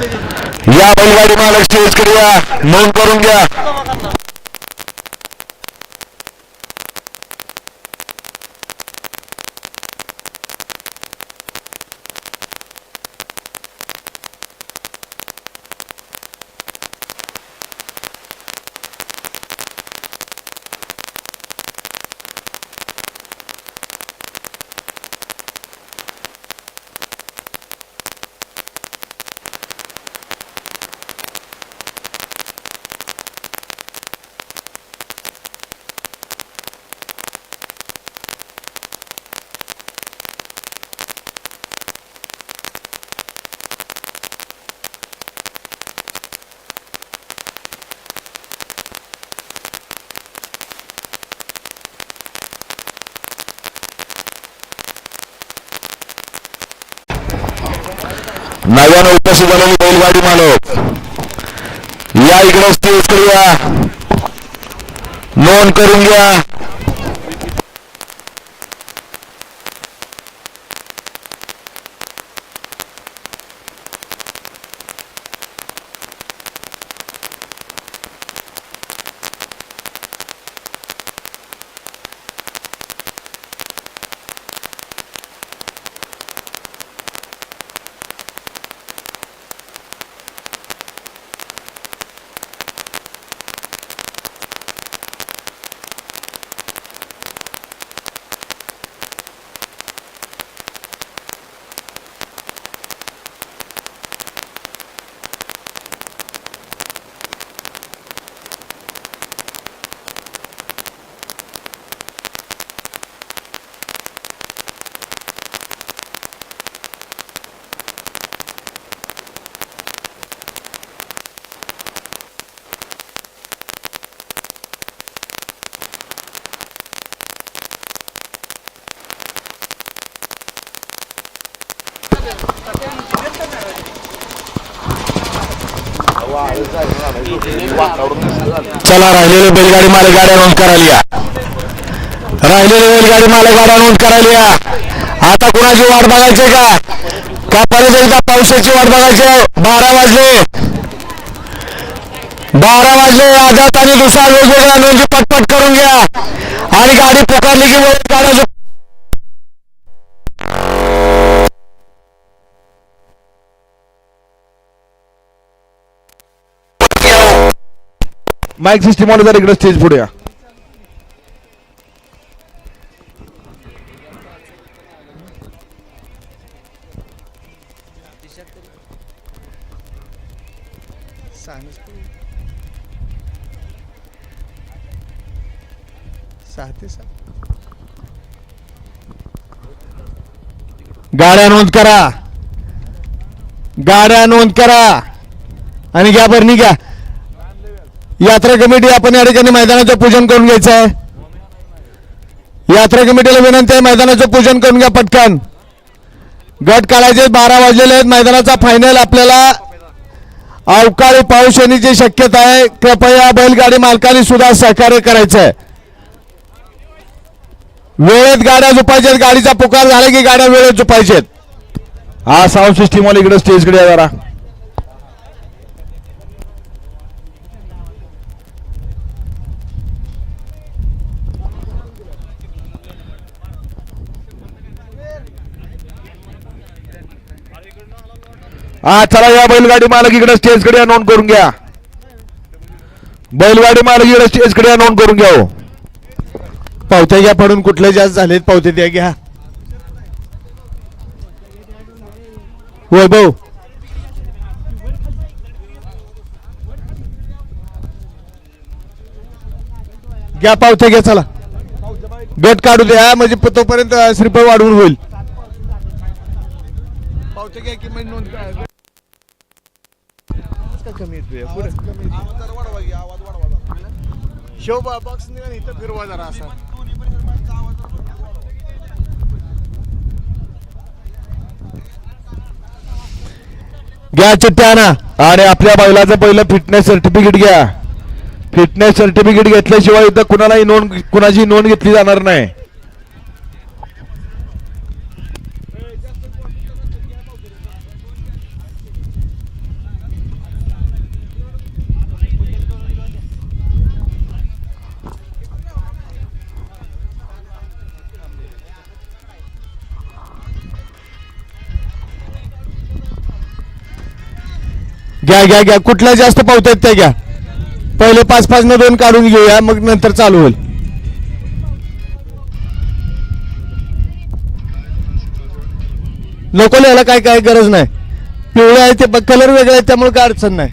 या बैलगाडी मालक स्टेजकडे या नोंद करून घ्या. नव्यानं उपस्थित झालेली बैलगाडी मालक. या इकडे स्टेजकडे करूया. नोंद करून घ्या. चला राहिलेले बैलगाडी मालक गाड्या नोंद करायला या. राहिलेले बैलगाडी मालक गाड्या नोंद करायला या. आता कुणाची वाट बघायची का? का परत एकदा पावसाची वाट बघायची बारा वाजले. बारा वाजले. आजात आणि दुसरा वेगवेगळ्या नोंदी पटपट करून घ्या. आणि गाडी पुकारली की वर गाड्या माईक सिस्टीम वाले इकडे स्टेज पुढे या गाड्या नोंद करा. गाड्या नोंद करा. आणि घ्या बरं घ्या यात्रा कमिटी आपण या ठिकाणी मैदानाचं पूजन करून घ्यायचं आहे. यात्रा कमिटीला विनंती आहे मैदानाचं पूजन करून घ्या पटकन. गट काढायचे बारा वाजलेले आहेत मैदानाचा फायनल आपल्याला अवकाळी पाऊस येण्याची शक्यता आहे. कृपया बैलगाडी मालकांनी सुद्धा सहकार्य करायचं आहे. वेळेत गाड्या झोपायच्यात गाडीचा पुकार झाला की गाड्या वेळेत झोपायच्यात हा साऊंड सिस्टीम वाले इकडे स्टेजकडे या जरा. हा चला या बैलगाडी मालक इकडे स्टेजकडे या नोंद करून घ्या. बैलगाडी मालक इकडे स्टेजकडे या नोंद करून घ्या हो. पावत्या घ्या पडून कुठले जास्त झालेत पावते द्या घ्या. वैभव. घ्या पावत्या घ्या चला. गट काढू द्या म्हणजे तोपर्यंत श्रीफळ वाढवून होईल. पावत्या घ्या की नोंद का- कमी येतोय? पुढे. बॉक्स इथं फिरवा जरा असा. घ्या चिठ्ठ्या आणा. आणि आपल्या बैलाचं पहिलं फिटनेस सर्टिफिकेट घ्या. फिटनेस सर्टिफिकेट घेतल्याशिवाय इथं कुणालाही नोंद कुणाची नोंद घेतली जाणार नाही. घ्या घ्या घ्या. कुठल्या जास्त पावतायत त्या घ्या. पहिले पाच पाच न दोन काढून घेऊया मग नंतर चालू होईल. नको लिहायला काय काय गरज नाही. पिवळे आहे ते कलर वेगळे आहे त्यामुळे काय अडचण नाही.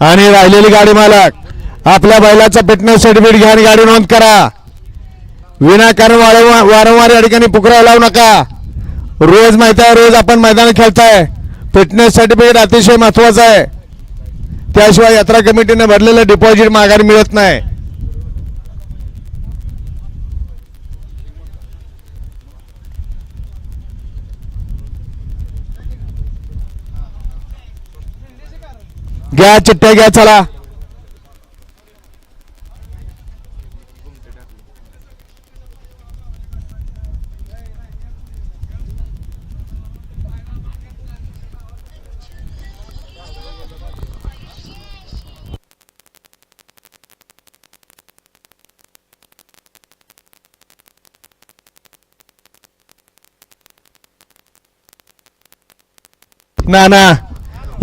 आणि राहिलेली गाडी मालक आपल्या बैलाचा फिटनेस सर्टिफिकेट घ्या आणि गाडी नोंद करा. विनाकारण वारंवार वारंवार या ठिकाणी पुकरा लावू नका. रोज माहीत आहे रोज आपण मैदान खेळताय. फिटनेस सर्टिफिकेट अतिशय महत्वाचं आहे. त्याशिवाय यात्रा कमिटीने भरलेलं डिपॉझिट माघारी मिळत नाही. घ्या चिट्ट्या घ्या चला. ना ना.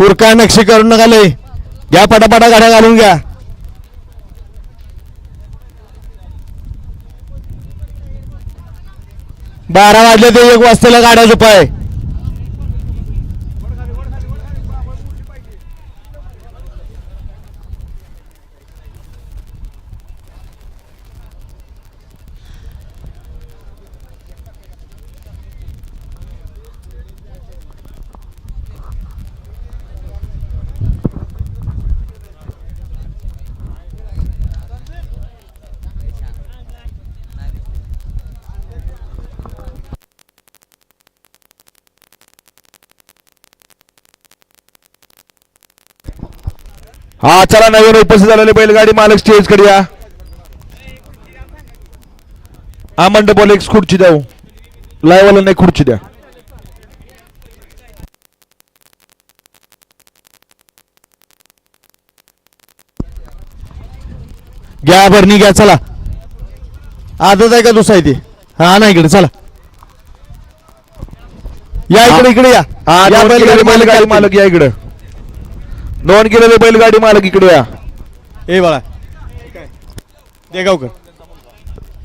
उरका नक्षी करू नका लय. घ्या पटापटा गाड्या घालून घ्या. बारा वाजले ते एक वाजतेला गाड्या झोपाय. हा चला नवीन उपस्थित झालेले बैलगाडी मालक स्टेजकडे या. हा मंडप एक खुर्ची द्या लाईव्ह नाही खुर्ची द्या. घ्या भरणी घ्या चला. आदत आहे का दुसरा आहे ती हा ना इकडे चला. या इकडे इकडे या. हा बैलगाडी मालक या इकडे. नोंद केलेले बैलगाडी मालक इकडे या. ए बाळा. देगावकर.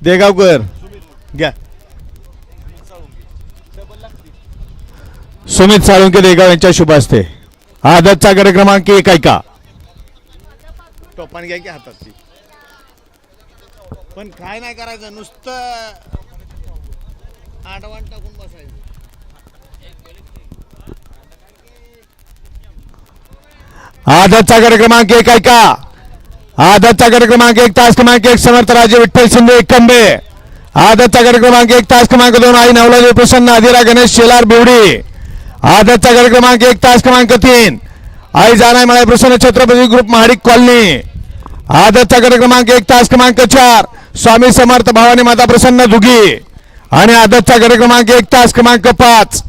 देगावकर. घ्या. सुमित साळुंके देगाव यांच्या शुभ असते आदतचा गड क्रमांक एक ऐका. टोपान घ्या की हातात पण काय नाही करायचं नुसतं आडवान टाकून बसायचं. आदतचा गड क्रमांक एक ऐका. आदतचा गड क्रमांक एक तास क्रमांक एक समर्थ राजे विठ्ठल शिंदे कंबे आदतचा गड क्रमांक एक तास क्रमांक दोन आई नवलाजी प्रसन्न आदिरा गणेश शेलार बिवडी. आदतचा गड क्रमांक एक तास क्रमांक तीन आई जानाय मला प्रसन्न छत्रपती ग्रुप महाडिक कॉलनी. आदतचा गड क्रमांक एक तास क्रमांक चार स्वामी समर्थ भावानी माता प्रसन्न दुगी. आणि आदतचा गड क्रमांक एक तास क्रमांक पाच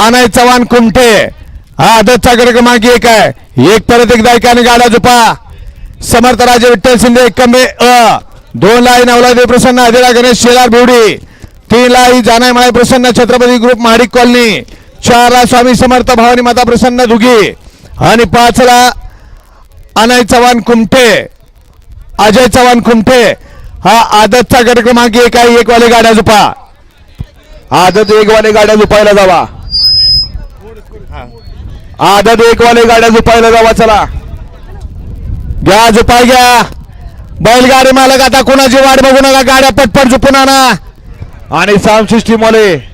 अनय चव्हाण कुमठे हा आदतचा क्रमांक एक आहे. एक परत एकदा एकाने गाडा झुपा समर्थ राजे विठ्ठल शिंदे एकंबे अ. दोन लाई नवलादेव प्रसन्न आदिरा गणेश शेलार भिवडी. तीन लाई जानाय माय प्रसन्न छत्रपती ग्रुप महाडिक कॉलनी. चार ला स्वामी समर्थ भवानी माता प्रसन्न दुगी. आणि पाच ला अनय चव्हाण कुमठे. अजय चव्हाण कुमठे. हा आदतचा गट क्रमांक एक आहे. एकवाले गाड्या झुपा आदत एकवाले गाड्या झुपायला जावा. आदत एक वाले गाड्या झुपायला जावा चला. घ्या झुपाय घ्या. बैलगाडी मालक आता कोणाची वाट बघू नका गाड्या पटपट झुपून आणा. आणि साऊंड सिस्टीम वाले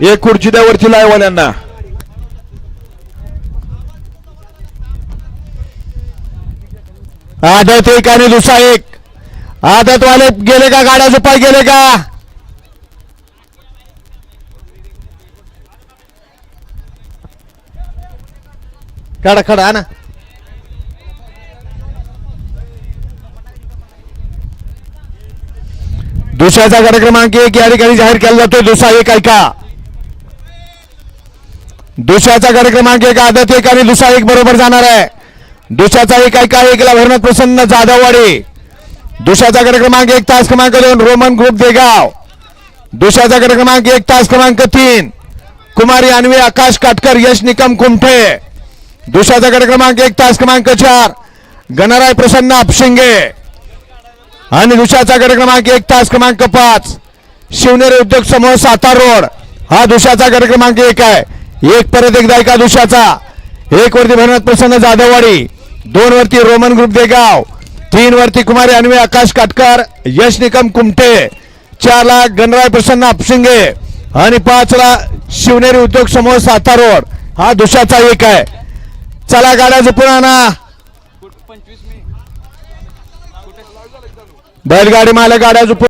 एक खुर्ची द्या लायवाल्यांना आदत एक आणि दुसरा एक. आदत वाले गेले का गाड्या झुपाय गेले का? खडा खडा आणा दुसऱ्याचा गट एक या ठिकाणी जाहीर केला जातोय दुसरा एक ऐका दुसऱ्याचा गट क्रमांक एक आदत एक आणि दुसरा एक बरोबर जाणार आहे दुसऱ्याचा एक ऐका एकला भरणत प्रसन्न जाधववाडी दुसऱ्याचा गट क्रमांक एक तास क्रमांक दोन रोमन ग्रुप देगाव दुसऱ्याचा गटक्रमांक एक तास क्रमांक तीन कुमारी अन्वी आकाश काटकर यश निकम कुमठे दुसऱ्याचा गट क्रमांक एक तास क्रमांक चार. गणराय प्रसन्न अपशिंगे आणि दुसऱ्याचा गट क्रमांक एक तास क्रमांक पाच. शिवनेरी उद्योग समूह सातार रोड. हा दुसऱ्याचा गट क्रमांक एक आहे. एक परत एकदा एका दुसऱ्याचा. एक वरती भरनाथ प्रसन्न जाधववाडी. दोन वरती रोमन ग्रुप देगाव. तीन वरती कुमारी अन्वे आकाश काटकर यश निकम कुमटे. चार ला गणराय प्रसन्न अपशिंगे आणि पाच ला शिवनेरी उद्योग समूह सातार रोड. हा दुसऱ्याचा एक आहे. चला गाड्या झोपून आणा. बैलगाडी मालक गाड्या झोपून